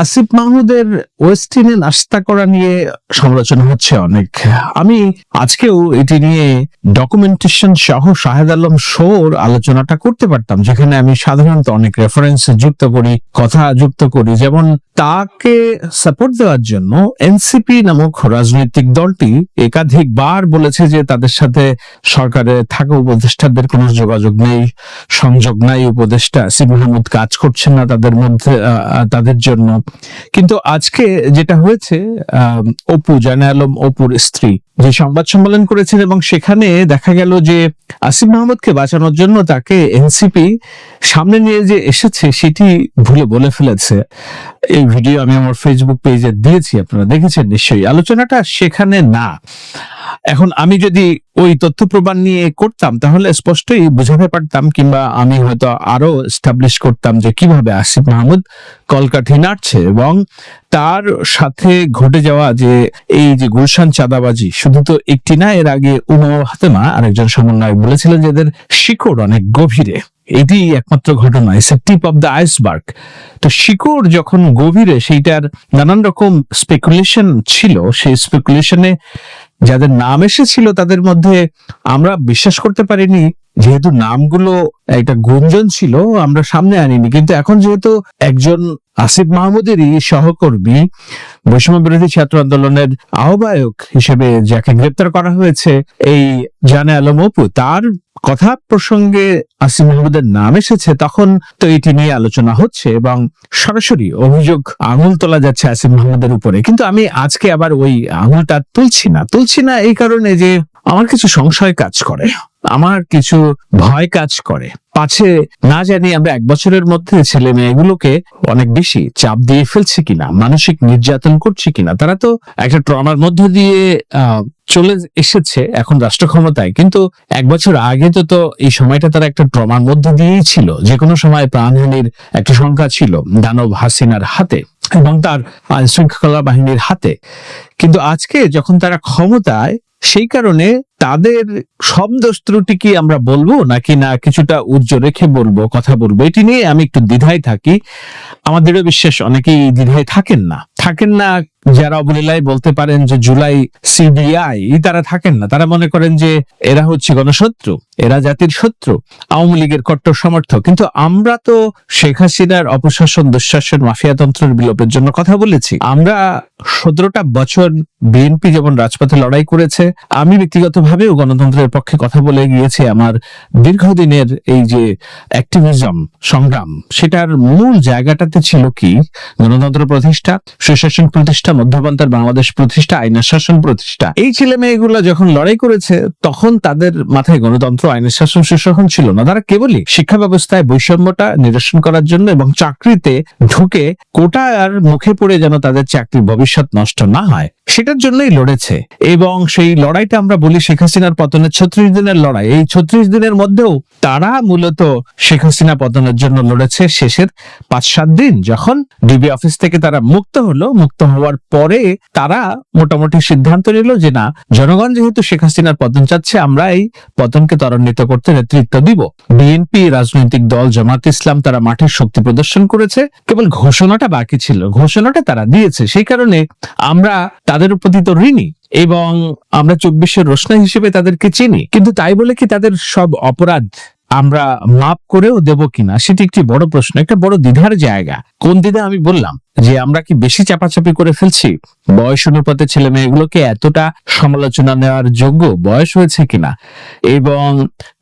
আসিফ মাহমুদের ওয়েস্ট ওয়েস্টিনে নাস্তা করা নিয়ে সমালোচনা হচ্ছে অনেক। আমি আজকেও এটি নিয়ে ডকুমেন্টেশন সহ শাহেদ আলম শোর আলোচনাটা করতে পারতাম, যেখানে আমি সাধারণত অনেক রেফারেন্স যুক্ত করি, কথা যুক্ত করি, যেমন তাকে সাপোর্ট দেওয়ার জন্য এনসিপি নামক রাজনৈতিক দলটি একাধিকবার বলেছে যে তাদের সাথে সরকারে থাকা উপদেষ্টাদের কোনো যোগাযোগ নেই, সংযোগ নাই, উপদেষ্টা আসিফ মাহমুদ কাজ করছেন না তাদের মধ্যে তাদের জন্য। কিন্তু আজকে যেটা হয়েছে অপু জানা আলম অপুর স্ত্রী যে সংবাদ সম্মেলন করেছেন এবং সেখানে দেখা গেল যে আসিফ মাহমুদকে বাঁচানোর জন্য তাকে এনসিপি সামনে নিয়ে যে এসেছে সেটি ভুলে বলে ফেলেছে। এই ভিডিও আমি আমার ফেসবুক পেজে দিয়েছি, আপনারা দেখেছেন নিশ্চয়ই। আলোচনাটা সেখানে না। এখন আমি যদি ওই তথ্য প্রমাণ নিয়ে করতাম, তাহলে স্পষ্টই বুঝাতে পারতাম কিংবা আমি হয়তো আরও এস্টাবলিশ করতাম যে কীভাবে আসিফ মাহমুদ কলকাঠি নাড়ছে এবং তার সাথে ঘটে যাওয়া যে এই যে গুলশান চাঁদাবাজি, শুধু তো একটি না, এর আগে উমা হাতেমা আরেকজন সমন্বয়ক বলেছিলেন যে এদের শিকড় অনেক গভীরে। এটি একমাত্র ঘটনা it's tip of the iceberg তো শিকড় যখন গভীরে, সেইটার নানান রকম স্পেকুলেশন ছিল, সেই স্পেকুলেশনে যাদের নাম এসেছিল তাদের মধ্যে আমরা বিশ্বাস করতে পারিনি। যেহেতু নামগুলো একটা গুঞ্জন ছিল, আমরা সামনে আনিনি। কিন্তু এখন যেহেতু একজন আসিফ মাহমুদেরই সহকর্মী, বৈষম্য বিরোধী ছাত্র আন্দোলনের আহ্বায়ক হিসেবে যাকে গ্রেপ্তার করা হয়েছে এই জানে আলম অপু, তার কথা প্রসঙ্গে আসিফ মাহমুদের নাম এসেছে, তখন তো এটি নিয়ে আলোচনা হচ্ছে এবং সরাসরি অভিযোগ আঙুল তোলা যাচ্ছে আসিফ মাহমুদের উপরে। কিন্তু আমি আজকে আবার ওই আঙুলটা তুলছি না। তুলছি না এই কারণে যে আমার কিছু সংশয় কাজ করে। আমার কিছু ভয় কাজ করে। পাছে না জানি আমরা এক বছরের মধ্যে ছেলে মেয়েগুলোকে অনেক বেশি চাপ দিয়ে ফেলছি কিনা, মানসিক নির্যাতন করছি কিনা। তারা তো একটা ট্রমার মধ্য দিয়ে চলে এসেছে এখন রাষ্ট্র ক্ষমতায় কিন্তু এক বছর আগে তো তো এই সময়টা তারা একটা ট্রমার মধ্য দিয়েই ছিল। যে কোনো সময় প্রাণহানির একটা সংখ্যা ছিল দানব হাসিনার হাতে এবং তার আইন শৃঙ্খলা বাহিনীর হাতে। কিন্তু আজকে যখন তারা ক্ষমতায় সেই কারণে তাদের শব্দ ত্রুটি কি আমরা বলব, নাকি না কিছুটা উজ্জ রেখে বলব, কথা বলব? এটি নিয়ে আমি একটু দ্বিধায় থাকি। আমাদেরও বিশ্বাস, অনেকেই দ্বিধায় থাকেন না। থাকেন না যারা অবলীলায় বলতে পারেন যে জুলাই সিডিআই তারা থাকেন না। তারা মনে করেন যে এরা হচ্ছে গণশত্রু, এরা জাতির শত্রু, আওয়ামী লীগের কট্টর সমর্থক। কিন্তু আমরা তো শেখ হাসিনার অপশাসন, দুঃশাসন মাফিয়াতন্ত্রের বিলোপের জন্য কথা বলেছি। আমরা সতেরোটা বছর বিএনপি যেমন রাজপথে লড়াই করেছে, আমি ব্যক্তিগতভাবেও গণতন্ত্রের পক্ষে কথা বলে গিয়েছি আমার দীর্ঘদিনের এই যে অ্যাক্টিভিজম সংগ্রাম, সেটার মূল জায়গাটাতে ছিল কি? গণতন্ত্র প্রতিষ্ঠা, সুশাসন প্রতিষ্ঠা মধ্যপন্থার বাংলাদেশ প্রতিষ্ঠা আইনের শাসন প্রতিষ্ঠা। এই ছেলে মেয়েগুলো যখন লড়াই করেছে, তখন তাদের মাথায় গণতন্ত্র আইনের শাসন সুশাসন ছিল না। তারা কেবলই শিক্ষা ব্যবস্থায় বৈষম্যটা নিরসন করার জন্য এবং চাকরিতে ঢুকে কোটা আর মুখে পড়ে যেন তাদের চাকরির ভবিষ্যৎ নষ্ট না হয়। সেটার জন্যই লড়েছে। এবং সেই লড়াইটা আমরা বলি শেখ হাসিনার পতনের ছত্রিশ দিনের লড়াই। এই ছত্রিশ দিনের মধ্যেও তারা মূলত শেখ হাসিনা পতনের জন্য লড়েছে শেষের পাঁচ সাত দিন, যখন ডিবি অফিস থেকে তারা মুক্ত হলো। মুক্ত হওয়ার পরে তারা মোটামুটি সিদ্ধান্ত নিল যে, না, জনগণ যেহেতু শেখ হাসিনার পতন চাচ্ছে, আমরা এই পতনকে ত্বরান্বিত করতে নেতৃত্ব দিব। বিএনপি রাজনৈতিক দল জামাত ইসলাম তারা মাঠের শক্তি প্রদর্শন করেছে। কেবল ঘোষণাটা বাকি ছিল। ঘোষণাটা তারা দিয়েছে। সেই কারণে আমরা তাদের প্রতি তো ঋণী এবং আমরা চব্বিশের রোশনা হিসেবে তাদেরকে চিনি। কিন্তু তাই বলে কি তাদের সব অপরাধ আমরা মাপ করেও দেব কিনা? সেটি একটি বড় প্রশ্ন, একটা বড় দ্বিধার জায়গা। কোন দ্বিধা আমি বললাম? যে আমরা কি বেশি চাপাচাপি করে ফেলছি? বয়স অনুপাতে ছেলে মেয়েগুলোকে এতটা সমালোচনা নেওয়ার যোগ্য বয়স হয়েছে কিনা? এবং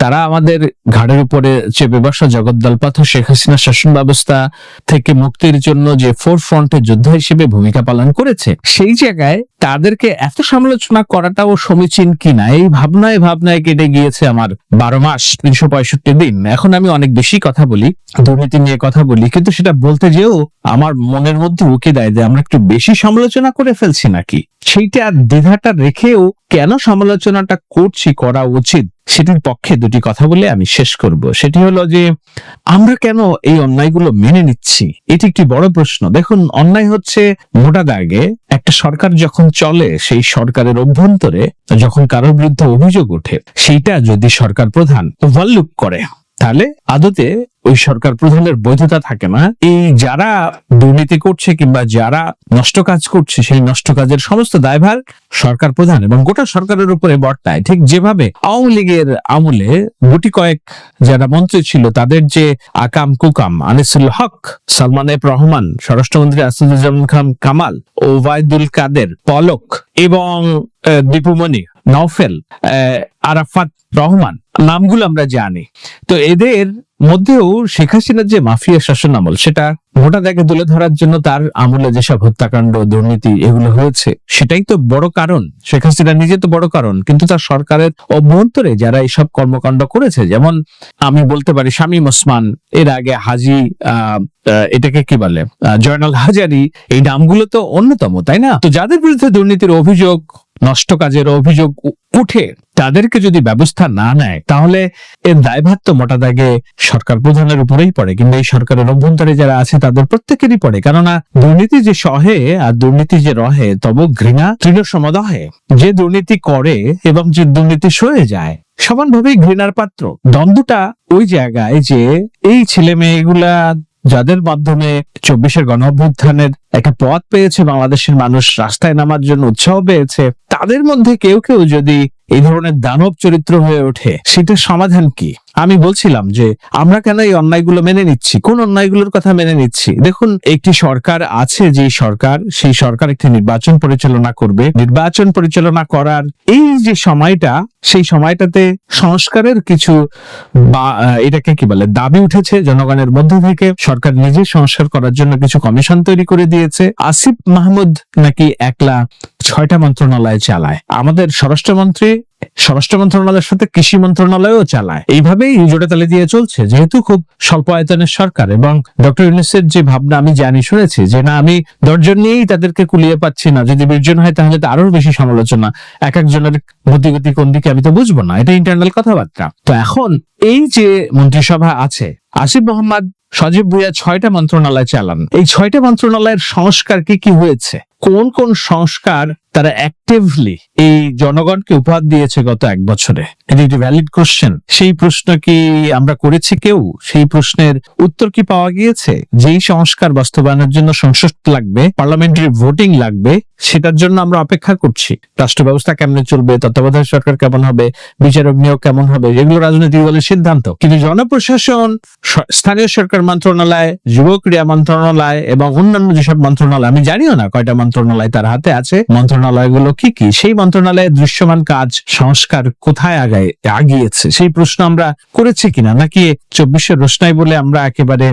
তারা আমাদের ঘাড়ের উপরে চেপে বসা জগদ্দল পাথর শেখ হাসিনা শাসন ব্যবস্থা থেকে মুক্তির জন্য যে ফোর ফ্রন্টের যোদ্ধা হিসেবে ভূমিকা পালন করেছে, সেই জায়গায় তাদেরকে এত সমালোচনা করাটাও সমীচীন কিনা? এই ভাবনায় ভাবনায় কেটে গিয়েছে আমার বারো মাস, তিনশো পঁয়ষট্টি দিন। এখন আমি অনেক বেশি কথা বলি, দুর্নীতি নিয়ে কথা বলি, কিন্তু সেটা বলতে যেও আমার মনের মধ্যে উকে দেয় যে আমরা একটু বেশি সমালোচনা করে ফেলছি নাকি? সেইটা দ্বিধাটা রেখেও কেন সমালোচনাটা করছি, করা উচিত? সেটির পক্ষে দুটি কথা বলে আমি শেষ করব। সেটি হলো যে, আমরা কেন এই অন্যায়গুলো মেনে নিচ্ছি? এটি একটি বড় প্রশ্ন। দেখুন, অন্যায় হচ্ছে মোটা দাগে একটা সরকার যখন চলে, সেই সরকারের অভ্যন্তরে যখন কারোর বিরুদ্ধে অভিযোগ ওঠে, সেইটা যদি সরকার প্রধান ওভারলুক করে। তাহলে আদতে ওই সরকার প্রধানের বৈধতা থাকে না। এই যারা দুর্নীতি করছে কিংবা যারা নষ্ট কাজ করছে, সেই নষ্ট কাজের সমস্ত দায়ভার সরকার প্রধান এবং গোটা সরকারের উপরে বর্তায়। ঠিক যেভাবে আওয়ামী লীগের আমলে গুটি কয়েক যারা মন্ত্রী ছিল, তাদের যে আকাম কুকাম, আনিসুল হক, সালমান এফ রহমান, স্বরাষ্ট্রমন্ত্রী আসাদুজ্জামান খান কামাল, ওবায়দুল কাদের পলক এবং দীপুমণি নওফেল আরাফাত রহমান, নামগুলো আমরা জানি। তো এদের মধ্যেও শেখ হাসিনার যে মাফিয়া শাসন আমল, সেটা মোটা দেখে তুলে ধরার জন্য তার আমলে যেসব হত্যাকাণ্ড, দুর্নীতি এগুলো হয়েছে, সেটাই তো বড় কারণ। শেখ হাসিনা নিজে তো বড় কারণ, কিন্তু তার সরকারের অভ্যন্তরে যারা এইসব কর্মকাণ্ড করেছে, যেমন আমি বলতে পারি শামীম ওসমান, এর আগে হাজি এটাকে কি বলে জয়নাল হাজারি, এই নামগুলো তো অন্যতম, তাই না? তো যাদের বিরুদ্ধে দুর্নীতির অভিযোগ নষ্ট কাজের অভিযোগ উঠে তাদেরকে যদি ব্যবস্থা না নেয়, তাহলে এর দায়ভার তো মোটা দাগে সরকার প্রধানের উপরেই পড়ে। কিংবা এই সরকারের অভ্যন্তরে যারা আছে, তাদের প্রত্যেকেরই পড়ে। কেননা দুর্নীতি যে সহে আর দুর্নীতি যে রহে, তব ঘৃণা তৃণ সমদহে। যে দুর্নীতি করে এবং যে দুর্নীতি সয়ে যায়, সমানভাবেই ঘৃণার পাত্র। দ্বন্দ্বটা ওই জায়গায় যে, এই ছেলে মেয়েগুলা যাদের মাধ্যমে চব্বিশের গণ অভ্যুত্থানের একটা পথ পেয়েছে, বাংলাদেশের মানুষ রাস্তায় নামার জন্য উৎসাহ পেয়েছে। তাদের মধ্যে কেউ কেউ যদি এই ধরনের দানব চরিত্র হয়ে ওঠে, সেটার সমাধান কি? আমি বলছিলাম যে, আমরা কেন এই অন্যায়গুলো মেনে নিচ্ছি? কোন অন্যায়গুলোর কথা মেনে নিচ্ছি? দেখুন, একটি সরকার আছে যে সরকার, সেই সরকার একটি নির্বাচন পরিচালনা করবে। নির্বাচন পরিচালনা করার এই যে সময়টা, সেই সময়টাতে সংস্কারের কিছু বা এটাকে কি বলে, দাবি উঠেছে জনগণের মধ্য থেকে। সরকার নিজে সংস্কার করার জন্য কিছু কমিশন তৈরি করে দিয়েছে, আসিফ মাহমুদ নাকি একলা ছয়টা মন্ত্রণালয় চালায়। আমাদের স্বরাষ্ট্রমন্ত্রী স্বরাষ্ট্র মন্ত্রণালয়ের সাথে কৃষি মন্ত্রণালয়ও চালায়। এইভাবেই জোরে তালে দিয়ে চলছে, যেহেতু খুব স্বল্প আয়তনের সরকার এবং ডক্টর ইউনুসের যে ভাবনা আমি জানি, শুনেছি যে না, আমি দশজন নিয়েই তাদেরকে কুলিয়ে পাচ্ছি না। যদি বিশজন হয়, তাহলে তো আরও বেশি সমালোচনা। এক একজনের গতিগতি কোন দিকে আমি তো বুঝব না, এটা ইন্টারনাল কথাবার্তা। তো এখন এই যে মন্ত্রিসভা আছে আসিফ মোহাম্মদ, সজীব ভুইয়া ছয়টা মন্ত্রণালয় চালান। এই ছয়টা মন্ত্রণালয়ের সংস্কার কি কি হয়েছে? কোন কোন সংস্কার তারা অ্যাক্টিভলি এই জনগণকে উপহার দিয়েছে গত এক বছরে? এটি একটি ভ্যালিড কোশ্চেন সেই প্রশ্ন কি আমরা করেছি কেউ? সেই প্রশ্নের উত্তর কি পাওয়া গিয়েছে? যেই সংস্কার বাস্তবায়নের জন্য সংসদ লাগবে পার্লামেন্টারি ভোটিং লাগবে সেটার জন্য আমরা অপেক্ষা করছি। রাষ্ট্র ব্যবস্থা কেমনে চলবে, তত্ত্বাবধায়ক সরকার কেমন হবে, বিচারক নিয়োগ কেমন হবে, এগুলো রাজনৈতিক দলের সিদ্ধান্ত। কিন্তু জনপ্রশাসন স্থানীয় সরকার মন্ত্রণালয়, যুব ক্রীড়া মন্ত্রণালয় এবং অন্যান্য যেসব মন্ত্রণালয়, আমি জানিও না কয়টা মন্ত্রণালয় তার হাতে আছে, মন্ত্রণালয়গুলো কি কি? সেই মন্ত্রণালয়ের দৃশ্যমান কাজ, সংস্কার কোথায় আগায়, আগিয়েছে? সেই প্রশ্ন আমরা করেছি কিনা? নাকি চব্বিশের রোশনাই বলে আমরা একেবারে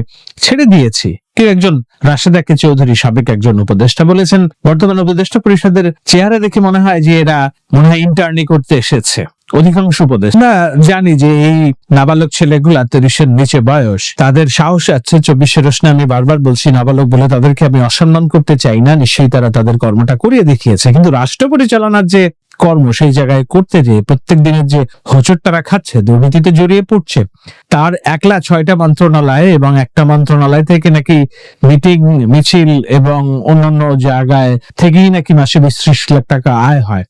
ছেড়ে দিয়েছি? কেউ একজন রাশেদা কে চৌধুরী সাবেক একজন উপদেষ্টা বলেছেন। বর্তমান উপদেষ্টা পরিষদের চেহারা দেখে মনে হয় যে এরা মনে হয় ইন্টার্নি করতে এসেছে। অধিকাংশ উপদেশ আমরা জানি যে এই নাবালক ছেলেগুলা তিরিশের নিচে বয়স। তাদের সাহস আছে চব্বিশের রোশনে আমি বারবার বলছি, নাবালক বলে তাদেরকে আমি অসম্মান করতে চাই না, নিশ্চয়ই তারা তাদের কর্মটা করিয়ে দেখিয়েছে। কিন্তু রাষ্ট্র পরিচালনার যে কর্ম সেই জায়গায় করতে যে প্রত্যেক দিনের যে হোচট তারা খাচ্ছে দুর্নীতিতে জড়িয়ে পড়ছে, তার একলা ছয়টা মন্ত্রণালয়ে এবং একটা মন্ত্রণালয় থেকে নাকি মিটিং, মিছিল এবং অন্যান্য জায়গায় থেকেই নাকি মাসে বিশ ত্রিশ লাখ টাকা আয় হয়।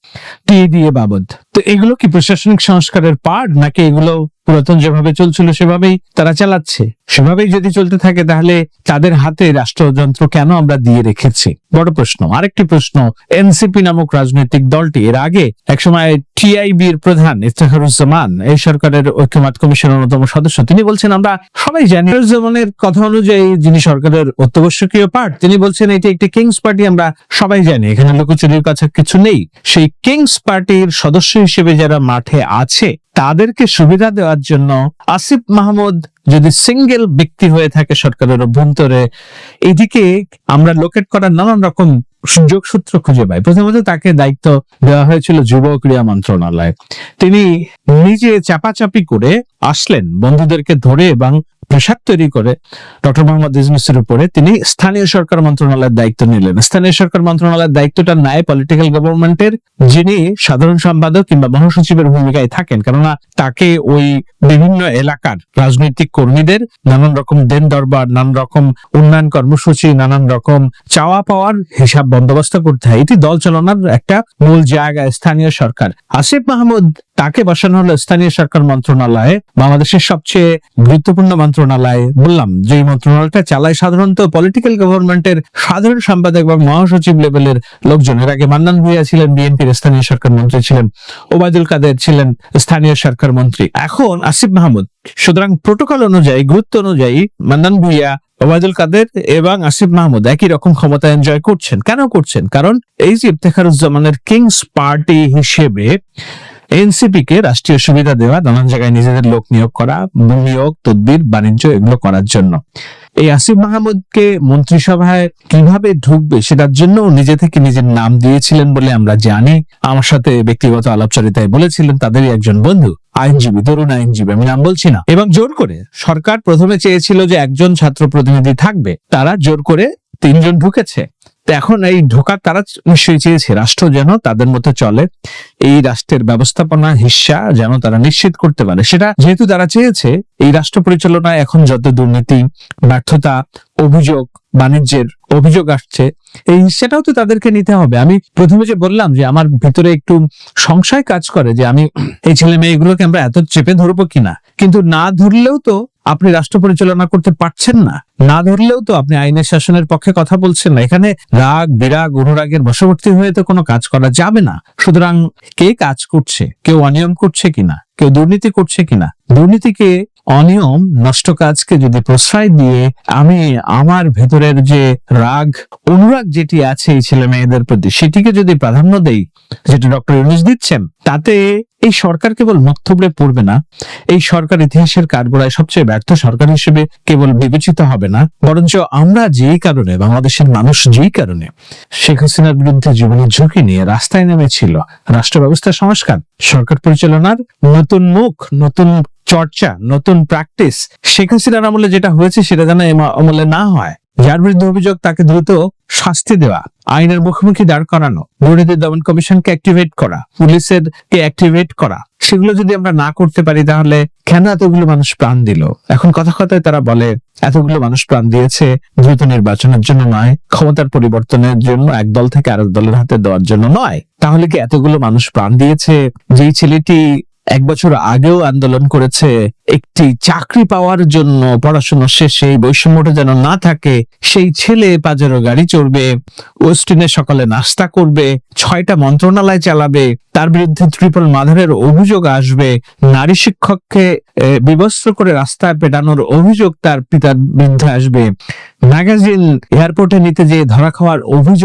টি দিয়ে বাবদ। তো এগুলো কি প্রশাসনিক সংস্কারের পার্ট নাকি এগুলো পুরাতন যেভাবে চলছিল, সেভাবেই তারা চালাচ্ছে। সেভাবেই যদি চলতে থাকে, তাহলে তাদের হাতে রাষ্ট্রযন্ত্র কেন আমরা দিয়ে রেখেছি? বড় প্রশ্ন। আরেকটি প্রশ্ন, এনসিপি নামক রাজনৈতিক দলটি এর আগে একসময় টিআইবির প্রধান ইফতেখারুজ্জামান, এই সরকারের ঐক্যমত কমিশনের অন্যতম সদস্য। তিনি বলছেন, আমরা সবাই জানি ইফতেখারুজ্জামানের কথা অনুযায়ী যিনি সরকারের অত্যাবশ্যকীয় পার্ট তিনি বলছেন এটি একটি কিংস পার্টি, আমরা সবাই জানি। এখানে লুকোচুরির কাছে কিছু নেই। সেই কিংস পার্টির সদস্য হিসেবে যারা মাঠে আছে, তাদেরকে সুবিধা দেওয়ার জন্য আসিফ মাহমুদ যদি সিঙ্গেল ব্যক্তি হয়ে থাকে সরকারের অভ্যন্তরে, এদিকে আমরা লোকেট করার নানান রকম সুযোগ সূত্র খুঁজে পাই প্রথমত তাকে দায়িত্ব দেওয়া হয়েছিল যুব ক্রীড়া মন্ত্রণালয়। তিনি নিজে চাপাচাপি করে আসলেন বন্ধুদেরকে ধরে এবং প্রেসার তৈরি করে ডক্টর মোহাম্মদ ইউনূসের উপরে তিনি স্থানীয় সরকার মন্ত্রণালয়ের দায়িত্ব নিলেন। স্থানীয় সরকার মন্ত্রণালয়ের দায়িত্বটা নেয় পলিটিক্যাল গভর্নমেন্টের যিনি সাধারণ সম্পাদক কিংবা মহাসচিবের ভূমিকায় থাকেন। কেননা তাকে ওই বিভিন্ন এলাকার রাজনৈতিক কর্মীদের নানান রকম দেন দরবার, নানান রকম উন্নয়ন কর্মসূচি, নানান রকম চাওয়া পাওয়ার হিসাব বন্দোবস্ত করতে হয়। এটি দল চালনার একটা মূল জায়গা স্থানীয় সরকার। আসিফ মাহমুদ তাকে বসানো হলো স্থানীয় সরকার মন্ত্রণালয়ে, বাংলাদেশের সবচেয়ে গুরুত্বপূর্ণ মন্ত্রণালয় বললাম, যে মন্ত্রণালয়টা চালায় সাধারণত পলিটিক্যাল গভর্নমেন্টের সাধারণ সম্পাদক এবং মহাসচিব লেভেলের লোকজন এর আগে মান্নান ভুইয়া ছিলেন, বিএনপির স্থানীয় সরকার মন্ত্রী ছিলেন, ওবায়দুল কাদের ছিলেন স্থানীয় সরকার মন্ত্রী। এখন আসিফ মাহমুদ, সুতরাং প্রোটোকল অনুযায়ী, গুরুত্ব অনুযায়ী মান্নান ভুইয়া, ওবায়দুল কাদের এবং আসিফ মাহমুদ একই রকম ক্ষমতা এনজয় করছেন। কেন করছেন? কারণ এই যে ইফতেখারুজ্জামানের কিংস পার্টি হিসেবে এনসিপি কে রাষ্ট্রীয় সুবিধা দেওয়া, নানান জায়গায় নিজেদের লোক নিয়োগ করা নিয়োগ তদবির, বাণিজ্য এগুলো করার জন্য। এই আসিফ মাহমুদকে মন্ত্রিসভায় কীভাবে ঢুকবে সেটার জন্য নিজে থেকে নিজের নাম দিয়েছিলেন বলে আমরা জানি। আমার সাথে ব্যক্তিগত আলাপচারিতায় বলেছিলেন, তাদেরই একজন বন্ধু, আইনজীবী, তরুণ আইনজীবী, আমি নাম বলছি না। এবং জোর করে, সরকার প্রথমে চেয়েছিল যে একজন ছাত্র প্রতিনিধি থাকবে, তারা জোর করে তিনজন ঢুকেছে। তো এখন এই ঢোকার তারা নিশ্চয়ই চেয়েছে, রাষ্ট্র যেন তাদের মধ্যে চলে। এই রাষ্ট্রের ব্যবস্থাপনা হিস্সা যেন তারা নিশ্চিত করতে পারে। সেটা যেহেতু তারা চেয়েছে, এই রাষ্ট্র পরিচালনায় এখন যত দুর্নীতি, ব্যর্থতা, অভিযোগ, বাণিজ্যের অভিযোগ আসছে, এই হিস্সাটাও তো তাদেরকে নিতে হবে। আমি প্রথমে যে বললাম যে আমার ভিতরে একটু সংশয় কাজ করে যে আমি এই ছেলে মেয়েগুলোকে আমরা এত চেপে ধরবো কিনা। কিন্তু না ধরলেও তো আপনি রাষ্ট্র পরিচালনা করতে পারছেন না না ধরলেও তো আপনি আইনের শাসনের পক্ষে কথা বলছেন না। এখানে রাগ, বিরাগ, অনুরাগের বশবর্তী হয়ে তো কোনো কাজ করা যাবে না। সুতরাং কে কাজ করছে, কেউ অনিয়ম করছে কিনা, কেউ দুর্নীতি করছে কিনা, দুর্নীতিকে অনিয়ম নষ্ট কাজকে যদি প্রশ্রয় দিয়ে আমি আমার ভেতরের যে রাগ, অনুরাগ যেটি আছে এই ছেলে মেয়েদের প্রতি, সেটিকে যদি প্রাধান্য দেই, যেটা ডক্টর ইউনুস দিচ্ছেন, তাতে এই সরকার কেবল মধ্যবরে পড়বে না। এই সরকার ইতিহাসের কাঠগড়ায় সবচেয়ে ব্যর্থ সরকার হিসেবে কেবল বিবেচিত হবে না, বরঞ্চ আমরা যেই কারণে, বাংলাদেশের মানুষ যেই কারণে শেখ হাসিনার বিরুদ্ধে জীবনের ঝুঁকি নিয়ে রাস্তায় নেমেছিল। রাষ্ট্র ব্যবস্থা সংস্কার, সরকার পরিচালনার নতুন মুখ, নতুন চর্চা, নতুন প্র্যাকটিস শেখ হাসিনার আমলে যেটা হয়েছে সেটা যেন আমলে না হয়। যার বিরুদ্ধে অভিযোগ তাকে দ্রুত শাস্তি দেওয়া, আইনের মুখোমুখি দাঁড় করানো দুর্নীতি দমন কমিশনকে অ্যাক্টিভেট করা পুলিশের কে অ্যাক্টিভেট করা, সেগুলো যদি আমরা না করতে পারি তাহলে কেন এতগুলো মানুষ প্রাণ দিল? এখন কথা কথায় তারা বলে, এতগুলো মানুষ প্রাণ দিয়েছে দ্রুত নির্বাচনের জন্য নয়, ক্ষমতার পরিবর্তনের জন্য, এক দল থেকে আরেক দলের হাতে দেওয়ার জন্য নয়। তাহলে কি এতগুলো মানুষ প্রাণ দিয়েছে? যেই ছেলেটি এক বছর আগেও আন্দোলন করেছে, একটি চাকরি পাওয়ার জন্য পড়াশোনা শেষে বৈষম্যটা যেন না থাকে, সেই ছেলে পাজেরো গাড়ি চড়বে, ওয়েস্টিনে সকালে নাস্তা করবে, ছয়টা মন্ত্রণালয় চালাবে, তার বিরুদ্ধে ত্রিপল মাধারের অভিযোগ আসবে, নারী শিক্ষককে বিবস্ত্র করে রাস্তায় পেটানোর অভিযোগ তার পিতার বিরুদ্ধে আসবে। ম্যাগাজিন এয়ারপোর্টে নিতে যেয়ে ধরা খাওয়ার অভিযোগ